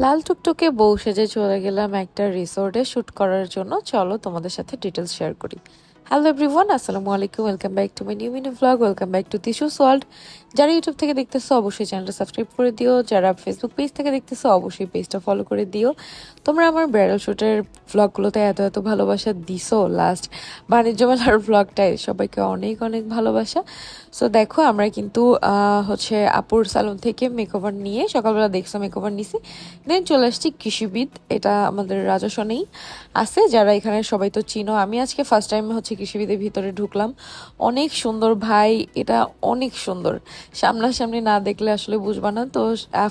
লাল টুকটুকে বউ সেজে চলে গেলাম একটা রিসোর্টে শ্যুট করার জন্য। চলো তোমাদের সাথে ডিটেলস শেয়ার করি। হ্যালো এভরিওয়ান আসসালামু আলাইকুম welcome back to my new mini blog welcome back to Tishu's salt যারা ইউটিউব থেকে দেখতেছো, অবশ্যই চ্যানেলটা সাবস্ক্রাইব করে দিও। যারা ফেসবুক পেজ থেকে দেখতেছো, অবশ্যই পেজটা ফলো করে দিও। তোমরা আমার ব্রাইডাল শ্যুটের ভ্লগগুলোতে এত এত ভালোবাসা দিছো। লাস্ট বাণিজ্য মেলার ভ্লগটায় সবাইকে অনেক অনেক ভালোবাসা। সো দেখো, আমরা কিন্তু হচ্ছে আপুর সালন থেকে মেকওভার নিয়ে সকালবেলা দেখছ মেকওভার নিছি। দেন চলে আসছি কৃষিবিদ। এটা আমাদের রাজস্বনেই আছে, যারা এখানে সবাই তো চিনো। আমি আজকে ফার্স্ট টাইম হচ্ছে কৃষিবিদের ভিতরে ঢুকলাম। অনেক সুন্দর ভাই, এটা অনেক সুন্দর। সামনাসামনি না দেখলে আসলে বুঝবা না। তো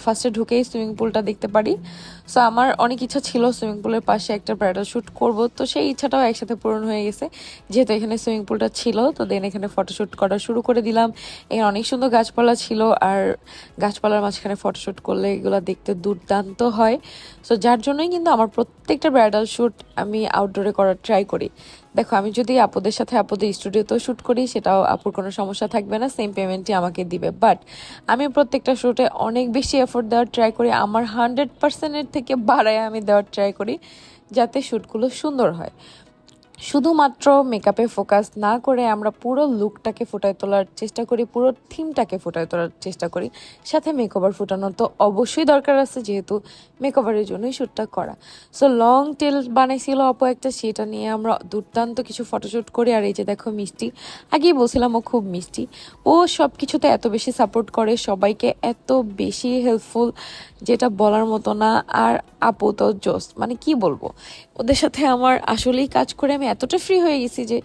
ফার্স্টে ঢুকেই সুইমিং পুলটা দেখতে পারি। সো আমার অনেক ইচ্ছা ছিল সুইমিং পুলের পাশে একটা ব্রাইডাল শ্যুট করব। তো, সেই ইচ্ছাটাও একসাথে পূরণ হয়ে গেছে। যেহেতু এখানে সুইমিং পুলটা ছিল, তো দেন এখানে ফটোশ্যুট করা শুরু করে দিলাম। এখানে অনেক সুন্দর গাছপালা ছিল আর গাছপালার মাঝখানে ফটোশ্যুট করলে এগুলো দেখতে দুর্দান্ত হয়। সো যার জন্যই কিন্তু আমার প্রত্যেকটা ব্রাইডাল শ্যুট আমি আউটডোরে করার ট্রাই করি। দেখো, আমি যদি আপুদের সাথে আপুদের স্টুডিওতেও শ্যুট করি, সেটাও আপুর কোনো সমস্যা থাকবে না সেম পেমেন্টই আমাকে দিবে। বাট আমি প্রত্যেকটা শ্যুটে অনেক বেশি এফোর্ট দেওয়ার ট্রাই করি, আমার হান্ড্রেড পার্সেন্টের থেকে বাড়ায় আমি দেওয়ার ট্রাই করি, যাতে শ্যুটগুলো সুন্দর হয়। শুধুমাত্র মেকআপে ফোকাস না করে আমরা পুরো লুকটাকে ফুটায় তোলার চেষ্টা করি, পুরো থিমটাকে ফুটায় তোলার চেষ্টা করি। সাথে মেকওভার ফুটানোর তো অবশ্যই দরকার আছে, যেহেতু মেকওভারের জন্যই শ্যুটটা করা। সো লং টেল বানাইছিল অপো একটা, সেটা নিয়ে আমরা দুর্দান্ত কিছু ফটোশ্যুট করি। আর এই যে দেখো মিষ্টি, আগেই বলছিলাম ও খুব মিষ্টি। ও সব কিছুতে এত বেশি সাপোর্ট করে, সবাইকে এত বেশি হেল্পফুল যেটা বলার মতো না। আর আপু তো জোস মানে কি বলব? ওদের সাথে আমার আসলেই কাজ করে আমি এতটা ফ্রি হয়ে গেছি যে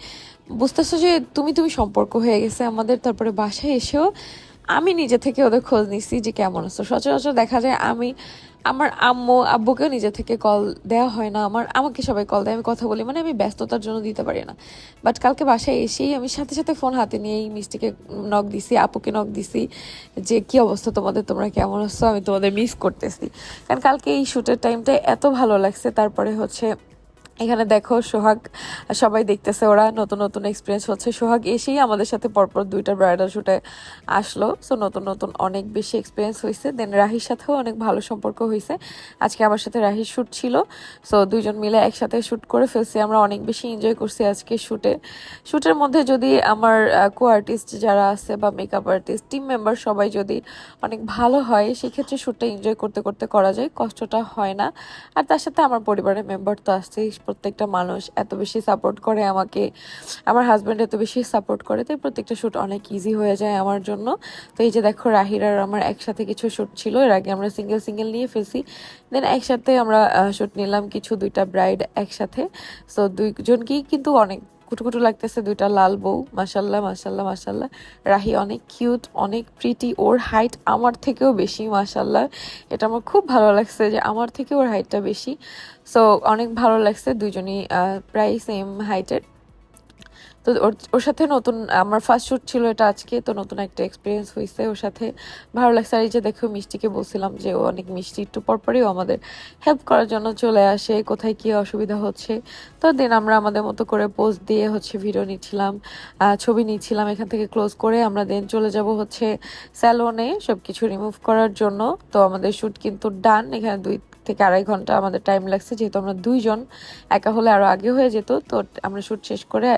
বুঝতেছো যে তুমি তুমি সম্পর্ক হয়ে গেছে আমাদের, তারপরে বাসায় এসেও আমি নিজে থেকে ওদের খোঁজ নিচ্ছি যে কেমন আছো। সচরাচর দেখা যায় আমি, আমার আম্মু, আব্বুকেও নিজে থেকে কল দেওয়া হয় না, আমার, আমাকে সবাই কল দেয়, আমি কথা বলি মানে আমি ব্যস্ততার জন্য দিতে পারি না। বাট কালকে বাসায় এসেই আমি সাথে সাথে ফোন হাতে নিয়েই মিষ্টিকে নক দিছি, আপুকে নক দিছি যে, কি অবস্থা তোমাদের? তোমরা কেমন আছো? আমি তোমাদের মিস করতেছি। কারণ কালকে এই শ্যুটের টাইমটা এত ভালো লাগছে, তারপরে হচ্ছে এখানে দেখো সোহাগ, সবাই দেখতেছে ওরা, নতুন নতুন এক্সপিরিয়েন্স হচ্ছে। সোহাগ এসেই আমাদের সাথে পরপর দুইটা ব্রাইডাল শুটে আসলো। সো নতুন নতুন অনেক বেশি এক্সপিরিয়েন্স হয়েছে দেন রাহির সাথেও অনেক ভালো সম্পর্ক হয়েছে আজকে আমার সাথে রাহির শ্যুট ছিল। সো দুইজন মিলে একসাথে শ্যুট করে ফেলছি। আমরা অনেক বেশি এনজয় করছি আজকে শ্যুটে শ্যুটের মধ্যে যদি আমার কো আর্টিস্ট যারা আছে বা মেকআপ আর্টিস্ট টিম মেম্বার সবাই যদি অনেক ভালো হয়, সেক্ষেত্রে শ্যুটটা এনজয় করতে করতে করা যায়। কষ্টটা হয় না। আর তার সাথে আমার পরিবারের মেম্বার তো আসছেই প্রত্যেকটা মানুষ এত বেশি সাপোর্ট করে আমাকে, আমার হাজব্যান্ড এত বেশি সাপোর্ট করে, তাই প্রত্যেকটা শ্যুট অনেক ইজি হয়ে যায় আমার জন্য। তো এই যে দেখো, রাহির আর আমার একসাথে কিছু শ্যুট ছিল, এর আগে আমরা সিঙ্গেল সিঙ্গেল নিয়ে ফেলছি। দেন একসাথে আমরা শ্যুট নিলাম কিছু দুইটা ব্রাইড একসাথে। সো দুইজনকেই কিন্তু অনেক কুটুকুটু লাগতেছে দুইটা লাল বউ। মাসাল্লাহ মাসাল্লাহ মাসাল্লাহ রাহি অনেক কিউট অনেক প্রিটি ওর হাইট আমার থেকেও বেশি মাসাল্লাহ এটা আমার খুব ভালো লাগছে যে আমার থেকে ওর হাইটটা বেশি। সো অনেক ভালো লাগছে, দুজনই প্রায় সেম হাইটের তো ওর ওর সাথে নতুন, আমার ফার্স্ট শ্যুট ছিল এটা আজকে, তো নতুন একটা এক্সপিরিয়েন্স হয়েছে ওর সাথে। ভালো লাগছে। আর এই যে দেখো, মিষ্টিকে বলছিলাম যে ও অনেক মিষ্টি, একটু পরপরই আমাদের হেল্প করার জন্য চলে আসে, কোথায় কি অসুবিধা হচ্ছে। তো দেন আমরা আমাদের মতো করে পোস্ট দিয়ে হচ্ছে ভিডিও নিচ্ছিলাম ছবি নিচ্ছিলাম এখান থেকে ক্লোজ করে। আমরা দেন চলে যাব হচ্ছে স্যালনে সব কিছু রিমুভ করার জন্য। তো আমাদের শ্যুট কিন্তু ডান এখানে দুই থেকে আড়াই ঘণ্টা আমাদের টাইম লাগছে, যেহেতু আমরা দুইজন, একা হলে আরও আগে হয়ে যেত, তো আমরা শ্যুট শেষ করে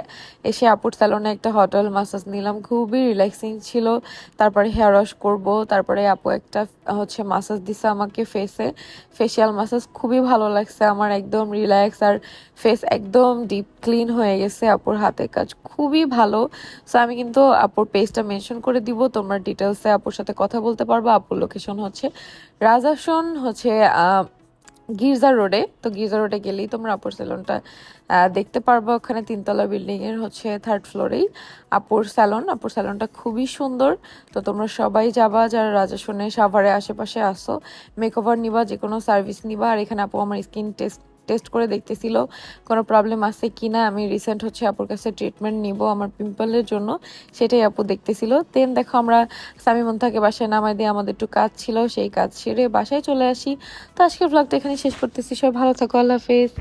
এসে আপুর স্যালনে একটা হট অয়েল মাসাজ নিলাম, খুবই রিল্যাক্সিং ছিল। তারপরে হেয়ার ওয়াশ করব, তারপরে আপু একটা, হচ্ছে মাসাজ দিছে আমাকে ফেসে ফেসিয়াল মাসাজ খুবই ভালো লাগছে আমার, একদম রিল্যাক্স আর ফেস একদম ডিপ ক্লিন হয়ে গেছে আপুর হাতের কাজ, খুবই ভালো। সো আমি কিন্তু আপুর পেজটা মেনশন করে দিব, তোমরা ডিটেলসে আপুর সাথে কথা বলতে পারব। আপুর লোকেশন হচ্ছে রাজাসন, হচ্ছে গির্জা রোডে, তো গির্জা রোডে গেলেই তোমরা আপুর স্যালনটা দেখতে পারব। ওখানে তিনতলা বিল্ডিংয়ের হচ্ছে থার্ড ফ্লোরেই আপুর স্যালন আপুর স্যালনটা খুবই সুন্দর। তো তোমরা সবাই যাবা, যারা রাজাসনে সাভারে আশেপাশে আসো। মেকওভার নিবা যে কোনো সার্ভিস নিবা। আর এখানে আপু, আমার স্কিন টেস্ট টেস্ট করে দেখতেছিল, কোনো প্রবলেম আছে কি না আমি রিসেন্ট হচ্ছে আপুর কাছে ট্রিটমেন্ট নিব আমার পিম্পলের জন্য, সেটাই আপু দেখতেছিল। দেন দেখো আমরা সামি মন্থাকে বাসায় নামাই দিয়ে আমাদের একটু কাজ ছিল, সেই কাজ সেরে বাসায় চলে আসি। তো আজকের ব্লগটা এখানে শেষ করতেছি সব ভালো থাকো, আল্লাহ হাফেজ।